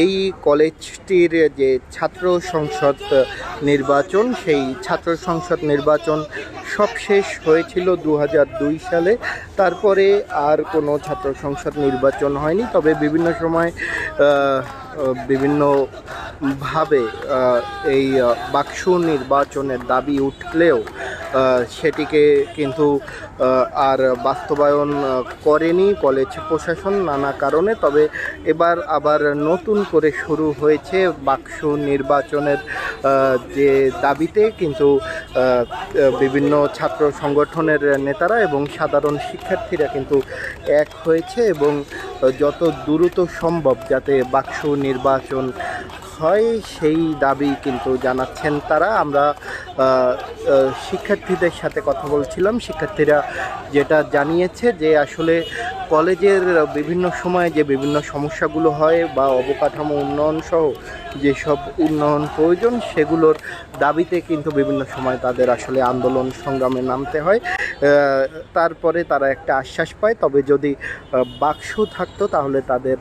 এই কলেজটির যে ছাত্র সংসদ নির্বাচন, সেই ছাত্র সংসদ নির্বাচন সব শেষ হয়েছিল দু সালে। তারপরে আর কোনো ছাত্র সংসদ নির্বাচন হয়নি। তবে বিভিন্ন সময় বিভিন্নভাবে এই বাক্স নির্বাচনের দাবি উঠলেও সেটিকে কিন্তু আর বাস্তবায়ন করেনি কলেজ প্রশাসন নানা কারণে। তবে এবার আবার নতুন করে শুরু হয়েছে বাক্স নির্বাচনের যে দাবিতে কিন্তু বিভিন্ন ছাত্র সংগঠনের নেতারা এবং সাধারণ শিক্ষার্থীরা কিন্তু এক হয়েছে এবং যত দ্রুত সম্ভব যাতে বাক্স নির্বাচন হয়, সেই দাবি কিন্তু জানাচ্ছেন তারা। আমরা শিক্ষার্থীদের সাথে কথা বলছিলাম। শিক্ষার্থীরা যেটা জানিয়েছে যে আসলে কলেজের বিভিন্ন সময়ে যে বিভিন্ন সমস্যাগুলো হয় বা অবকাঠামো উন্নয়ন সহ যেসব উন্নয়ন প্রয়োজন, সেগুলোর দাবিতে কিন্তু বিভিন্ন সময় তাদের আসলে আন্দোলন সংগ্রামে নামতে হয়। তারপরে তারা একটা আশ্বাস পায়, তবে যদি বাক্স থাকতো তাহলে তাদের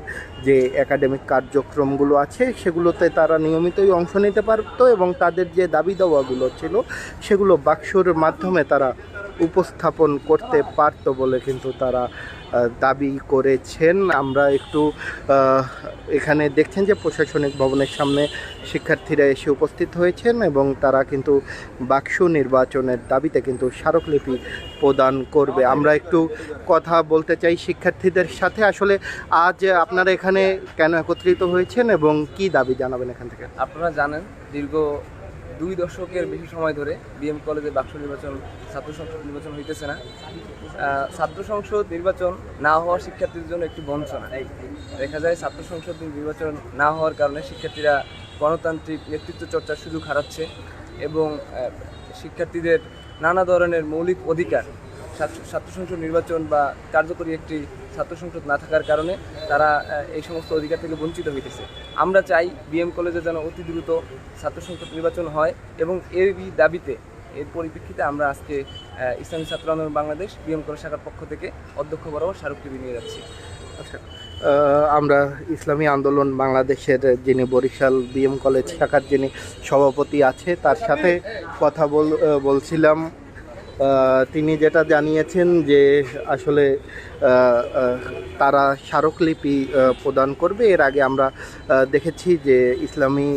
যে একাডেমিক কার্যক্রমগুলো আছে, সেগুলোতে তারা নিয়মিতই অংশ নিতে পারত এবং তাদের যে দাবি দাওয়াগুলো ছিল, সেগুলো বাক্সর মাধ্যমে তারা উপস্থাপন করতে পারত বলে কিন্তু তারা দাবি করেছেন। আমরা একটু এখানে দেখছেন যে প্রশাসনিক ভবনের সামনে শিক্ষার্থীরা এসে উপস্থিত হয়েছেন এবং তারা কিন্তু বাক্স নির্বাচনের দাবিতে কিন্তু স্মারকলিপি প্রদান করবে। আমরা একটু কথা বলতে চাই শিক্ষার্থীদের সাথে। আসলে আজ আপনারা এখানে কেন একত্রিত হয়েছেন এবং কি দাবি জানাবেন এখান থেকে? আপনারা জানেন, দীর্ঘ দুই দশকের বেশি সময় ধরে বিএম কলেজে বাক্স নির্বাচন, ছাত্র সংসদ নির্বাচন হইতেছে না। ছাত্র সংসদ নির্বাচন না হওয়া শিক্ষার্থীদের জন্য একটি বঞ্চনা। দেখা যায় ছাত্র সংসদ নির্বাচন না হওয়ার কারণে শিক্ষার্থীরা গণতান্ত্রিক নেতৃত্ব চর্চার সুযোগ হারাচ্ছে এবং শিক্ষার্থীদের নানা ধরনের মৌলিক অধিকার ছাত্র- সংসদ নির্বাচন বা কার্যকরী একটি ছাত্র সংসদ না থাকার কারণে তারা এই সমস্ত অধিকার থেকে বঞ্চিত হইতেছে। আমরা চাই বিএম কলেজে যেন অতি দ্রুত ছাত্র সংসদ নির্বাচন হয় এবং এরই দাবিতে, এর পরিপ্রেক্ষিতে আমরা আজকে ইসলামী ছাত্র আন্দোলন বাংলাদেশ বিএম কলেজ শাখার পক্ষ থেকে অধ্যক্ষ বরাবর স্মারকলিপি নিয়ে যাচ্ছি। আচ্ছা আমরা ইসলামী আন্দোলন বাংলাদেশের যিনি বরিশাল বিএম কলেজ শাখার যিনি সভাপতি আছে, তার সাথে কথা বল বলছিলাম। তিনি যেটা জানিয়েছেন যে আসলে তারা স্মারকলিপি প্রদান করবে। এর আগে আমরা দেখেছি যে ইসলামী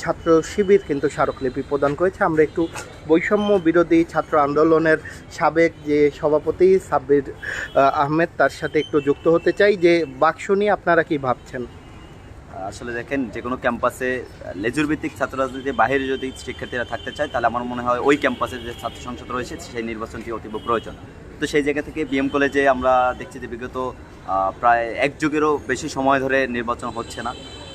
ছাত্র শিবির কিন্তু স্মারকলিপি প্রদান করেছে। আমরা একটু বৈষম্য বিরোধী ছাত্র আন্দোলনের সাবেক যে সভাপতি সাব্বির আহমেদ, তার সাথে একটু যুক্ত হতে চাই যে বাক্স নিয়ে আপনারা কি ভাবছেন? আসলে দেখেন, যে কোনো ক্যাম্পাসে লেজুর ভিত্তিক ছাত্র রাজনীতির বাইরে যদি শিক্ষার্থীরা থাকতে চায়, তাহলে আমার মনে হয় ওই ক্যাম্পাসে যে ছাত্র সংসদ রয়েছে, সেই নির্বাচনটি অতীব প্রয়োজন। তো সেই জায়গা থেকে বিএম কলেজে আমরা দেখছি যে বিগত প্রায় এক যুগেরও বেশি সময় ধরে নির্বাচন হচ্ছে না,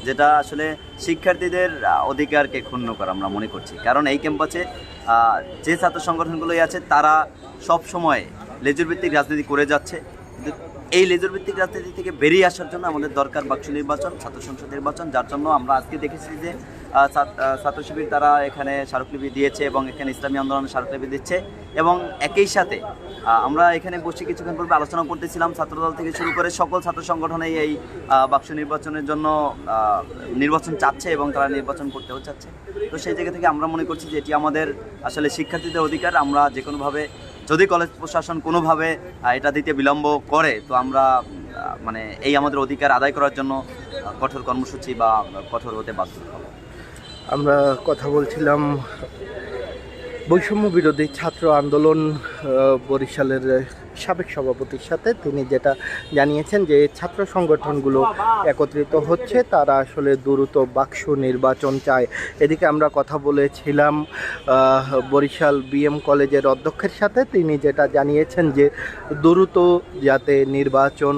যেটা আসলে শিক্ষার্থীদের অধিকারকে ক্ষুণ্ণ করা আমরা মনে করছি। কারণ এই ক্যাম্পাসে যে ছাত্র সংগঠনগুলোই আছে, তারা সব সময় লেজুর ভিত্তিক রাজনীতি করে যাচ্ছে। কিন্তু এই লেজর ভিত্তিক রাজনীতি থেকে বেরিয়ে আসার জন্য আমাদের দরকার বাক্স নির্বাচন, ছাত্র সংসদ নির্বাচন, যার জন্য আমরা আজকে দেখেছি যে ছাত্র শিবির তারা এখানে স্মারকলিপি দিয়েছে এবং এখানে ইসলামী আন্দোলনের স্মারকলিপি দিচ্ছে এবং একই সাথে আমরা এখানে বসে কিছুক্ষণ পূর্বে আলোচনা করতেছিলাম ছাত্রদল থেকে শুরু করে সকল ছাত্র সংগঠনেই এই বাক্স নির্বাচনের জন্য নির্বাচন চাচ্ছে এবং তারা নির্বাচন করতেও চাচ্ছে। তো সেই জায়গা থেকে আমরা মনে করছি যে এটি আমাদের আসলে শিক্ষার্থীদের অধিকার। আমরা যে কোনোভাবে যদি কলেজ প্রশাসন কোনোভাবে এটা দিতে বিলম্ব করে, তো আমরা মানে এই আমাদের অধিকার আদায় করার জন্য কঠোর কর্মসূচি বা কঠোর হতে বাধ্য আমরা কথা বলছিলাম বৈষম্য বিরোধী ছাত্র আন্দোলন বরিশালের সাবেক সভাপতির সাথে তিনি যেটা জানিয়েছেন যে ছাত্র সংগঠনগুলো একত্রিত হচ্ছে, তারা আসলে দ্রুত বাক্স নির্বাচন চায়। এদিকে আমরা কথা বলেছিলাম বরিশাল বিএম কলেজের অধ্যক্ষের সাথে তিনি যেটা জানিয়েছেন যে দ্রুত যাতে নির্বাচন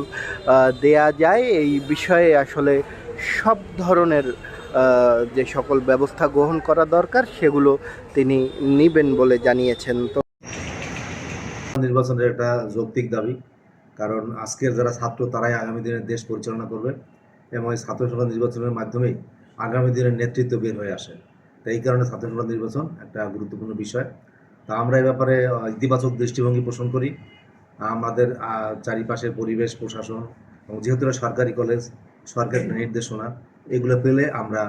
দেয়া যায়, এই বিষয়ে আসলে সব ধরনের যে সকল ব্যবস্থা গ্রহণ করা দরকার, সেগুলো তিনি নিবেন বলে জানিয়েছেন। তো নির্বাচনের একটা যৌক্তিক দাবি, কারণ আজকের যারা ছাত্র, তারাই আগামী দিনের দেশ পরিচালনা করবে এবং এই ছাত্র সংসদ নির্বাচনের মাধ্যমেই আগামী দিনের নেতৃত্ব বের হয়ে আসে তো এই কারণে ছাত্র সংসদ নির্বাচন একটা গুরুত্বপূর্ণ বিষয়। তা আমরা এই ব্যাপারে ইতিবাচক দৃষ্টিভঙ্গি পোষণ করি। আমাদের চারিপাশের পরিবেশ, প্রশাসন এবং যেহেতু সরকারি কলেজ, সরকারের নির্দেশনা এগুলো পেলে আমরা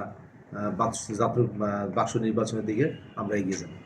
বাক্স জাতীয়, বাক্স নির্বাচনের দিকে আমরা এগিয়ে যাব।